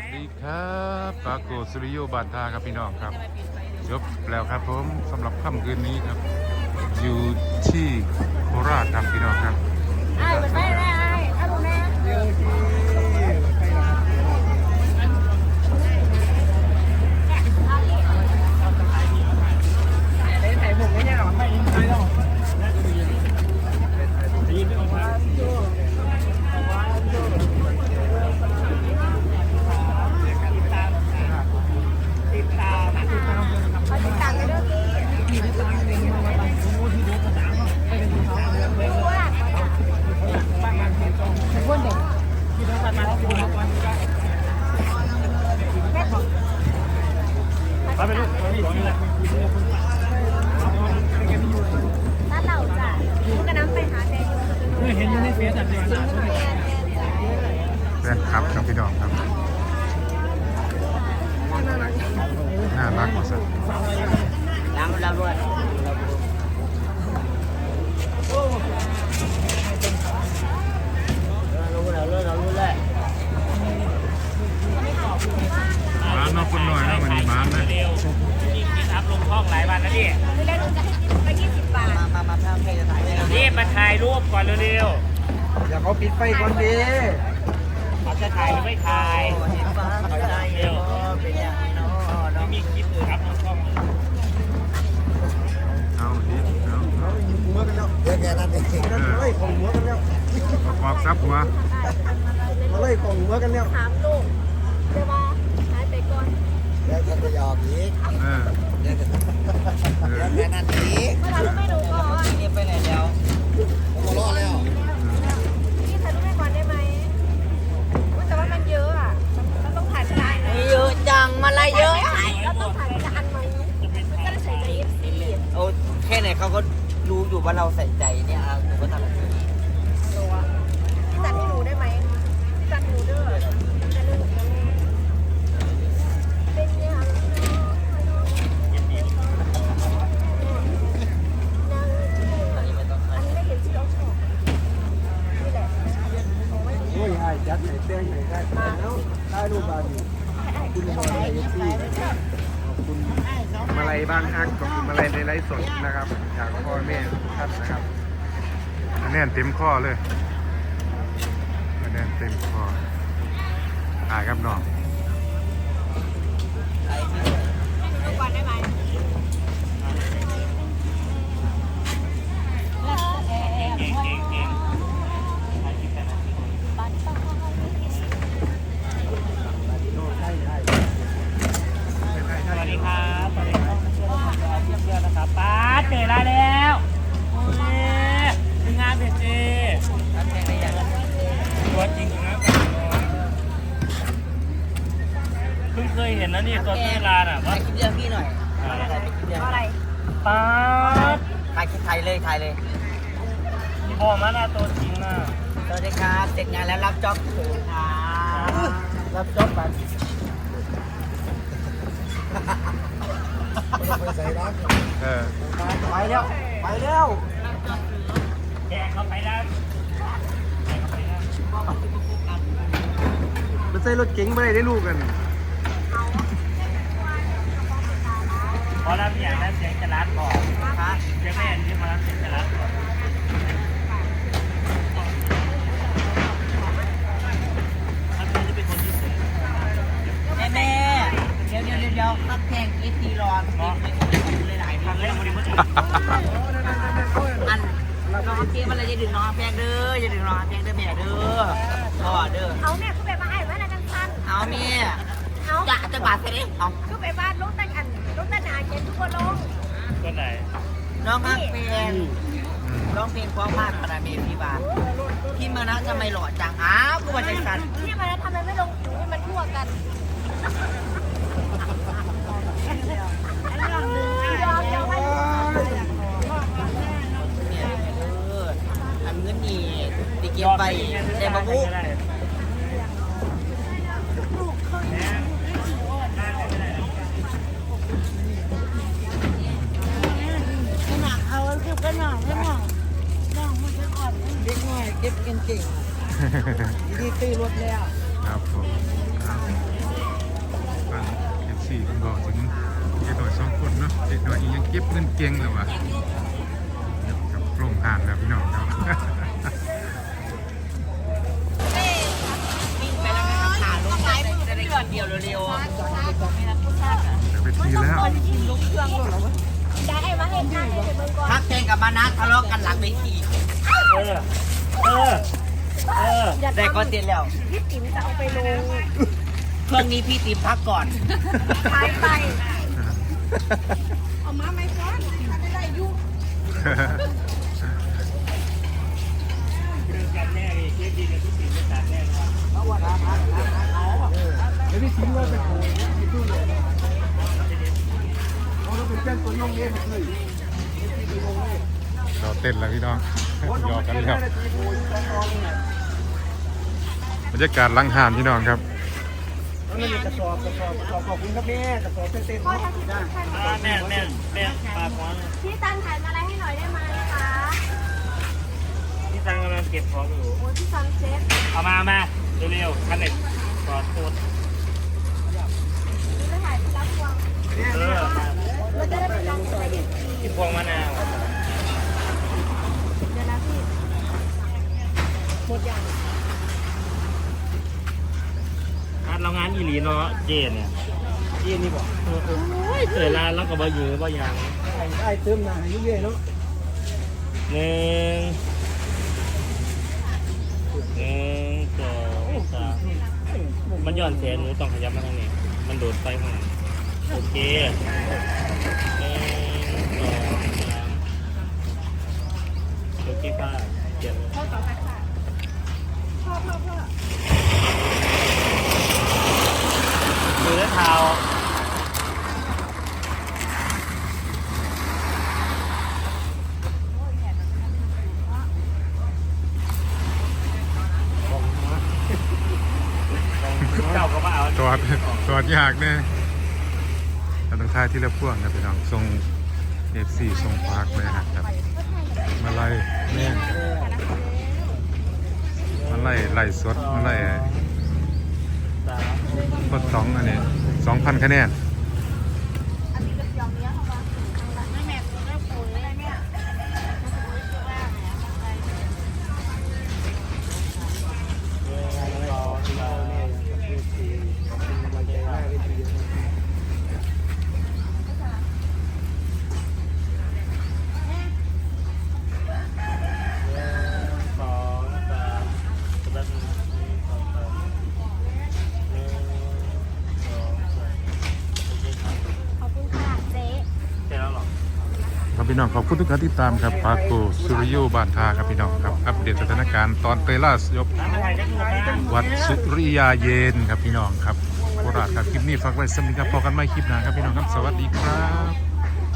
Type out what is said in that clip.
วัสดีครับปาโกสุริโยบานทาครับพี่น้องครับจบแล้วครับผมสำหรับค่ำคืนนี้ครับ อยู่ที่โคราชครับพี่น้องครับ ถ้าเราจะพูกระน้ำไปหาใจเห็นอยู่ในเฟซอะเดี๋ยวนะแฟนคลับครับพี่น้องครับน่ารักสุดล้างเราด้วย นี่คือแรกเราจะให้กินไปยี่สิบบาท มามามาทำเพจถ่ายนี่มาถ่ายรูปก่อนเร็วอย่าเขาปิดไฟก่อนดิๆเขาจะถ่ายหรือไม่ถ่ายเร็วมีคลิปอื่นอัพลงช่อง เอาดิเอา หัวกันแล้วเดี๋ยวแกนั่นเองนั่นมาไล่ของหัวกันแล้ว ประกอบซับหัว มาไล่ของหัวกันแล้ว ถามลูกเดี๋ยวมาหายใจก่อน เดี๋ยวจะไปหยอกอีก เออ เดี๋ยว เออ แกนั่นอีก เมื่อไหร่ลูกไม่รู้ก่อน นี่ไปไหนแล้ว ผมรอแล้ว พี่ถ่ายรูปให้ก่อนได้ไหมว่าแต่ว่ามันเยอะอะเราต้องถ่ายได้นะ เยอะจังมาละเยอะ เราต้องถ่ายจานไหมมันจะได้ใส่ใจเอฟซี โอ้แค่ไหนเขาก็รู้อยู่ว่าเราใส่ใจเนี่ยหนูก็ทำแบบนี้ตัวพี่จัดให้หนูได้ไหมพี่จัดให้หนูเด้อจัดให้หนูเป็นยัง ตอนนี้ไม่ต้องอันนี้ไม่เห็นที่เราชอบนี่แหละโอ้ยไอ้จัดไหนเต้งไหนได้แล้วได้รูปบาดีคุณบอลไอ้ที่ขอบคุณ ลัยบ้านฮักขอบคุณมาลัยในไลฟ์สดนะครับจากพ่อแม่ท่านนะครับอันนี้เต็มข้อเลยอันนี้เต็มข้ออ่าครับน้อง ก่อนได้ไหม สวัสดีครับสวัสดีครับเที่ยวเที่ยวนะครับป้าเจอแล้วแล้วโอ้ยเป็นงานเด็ดเจตัวจริงนะเพิ่งเคยเห็นนะนี่ตัวที่ร้านอะว่า ถ่ายคลิปเดียวพี่หน่อย อะไร ป้า ถ่ายคลิปไทยเลยถ่ายเลยที่บอกมาหน้าตัวจริงนะสวัสดีครับเสร็จงานแล้วรับจ็อบเถิดครับรับจ็อบบัตรใส่รักเออไปแล้วไปแล้วแกเข้าไปแล้วแกเข้าไปแล้วมันใส่รถเก๋งไม่ได้ลูกกัน อรับอย่างนั้นเสียงจะรัดบอกครับเสียงแม่ที่มารับเสียงจะรัดบอกมันจะเป็นคนที่เสียแม่แม่เดี๋ยวเดี๋ยวเดี๋ยวเดี๋ยวพักแพงเอฟซีรอนเลยหลายครั้งแรกวันนี้มันอันน้องเกมอะไรจะดึงน้องแพงเด้อจะดึงน้องแพงเด้อแม่เด้อพ่อเด้อเอาเนี่ยคือแบบมาไอ้ว่าอะไรกันสั้นเอาแม่เอาจะจะบาดใส่ดิเอาคือแบบว่ารถตั้งอันรถ ตั้งหนาเขียนทุกคนลงตัวไหนน้องพักเพลงร้องเพลงเพราะมากขนาดเมพี่บาทพี่มานะทำไมหล่อจังอ้าวกูว่าใจสั่นที่มันทำไมไม่ลงผิวให้มันทั่วกันยอมยอมให้เนี่ยเออทำเงิ ก็น่องก็น่องน่องมันจะก่อนเด็กน่อยเก็บเก่งเก่งดีตีรถแล้วครับผมเอฟซีผมบอกถึงเด็กหน่อยสองคนเนาะเด็กหน่อยยังเก็บเงินเก่งเลยวะกับโปร่งห่านแล้วพี่น้องครับเดียวเร็วๆอะไม่รับผู้ชายอะไปทีแล้วลุกเครื่องหรอ ได้ไอ้มาเห็นหน้าให้เบิ่งก่อนๆพักเพลงกับมานะทะเลาะกันหลังเวทีเออ เออ เออ แต่ก็เตียนแล้ว พี่ติ๋มจะเอาไปลงเครื่องนี้พี่ติมพักก่อนท้ายไป เอามาไม่ก่อนถ้าได้ได้อยู่เรื่องการแน่เลยเช็คดีกับทุกสิ่งทุกอย่างแน่นอนเดี๋ยวพี่ทิ้งไว้เป็นโอ้ยพี่ดู เลยเขาต้องเป็นแป้งตัวน้องเลี้ยงเลยเราเต้นแล้วพี่น้องหยอกกันแล้วบรรยากาศหลังหานพี่น้องครับแล้วนี่กระสอบกระสอบกระสอบขอบคุณครับแม่กระสอบเต้นๆพ่อทำที่ได้ตั้งถ่ายอ่าแม่แม่แม่ปากหัวพี่ตั้งถ่ายมาอะไรให้หน่อยได้ไหมคะพี่ตังกำลังเก็บของอยู่โอ้ยพี่ซันเซ็ตเอามามาเร็วๆคันเน็ตกอดตูด นี่ไปถ่ายที่รับควง เออมา เราจะได้ไปลองใส่เด็ก กินพ วงมะนาว เดี๋ยวนะพี่ หมดอย่างงานเรางานอีหลีเนาะเจนเนี่ยเย็นนี่บอกเออเออโอ้ยเจอร้านแล้วก็บ่ยือบ่ยังได้เติมหนาให้เรื่อยๆเนาะหนึ่งหนึ่งสองสามมันย้อนแสนหนูต้องขยับมาทางนี้ มันโดดไปข้างหลังโอเค โอเคป้าเจ็บพ่อต่อค่ะค่ะพ่อพ่อพ่อมือและเท้าเจ้าก็มาเอาจอดจอดยากแน่เราต้องท่ายที่ละพ่วงนะพี่น้องทรง เอฟซีทรงพาร์คเลยนะครับ มาไล่แม่มาไล่ไล่สดมาไล่สามกดสองอันนี้สองพันคะแนน พี่น้องขอบคุณทุกการติดตามครับปาโกสุริโยบานทาครับพี่น้องครับอัปเดตสถานการณ์ตอนเตล่าสยบวัดสุริยาเย็นครับพี่น้องครับโคราชครับคลิปนี้ฝากไว้สำหรับครับพอกันไม่คลิปหน้าครับพี่น้องครับสวัสดีครับ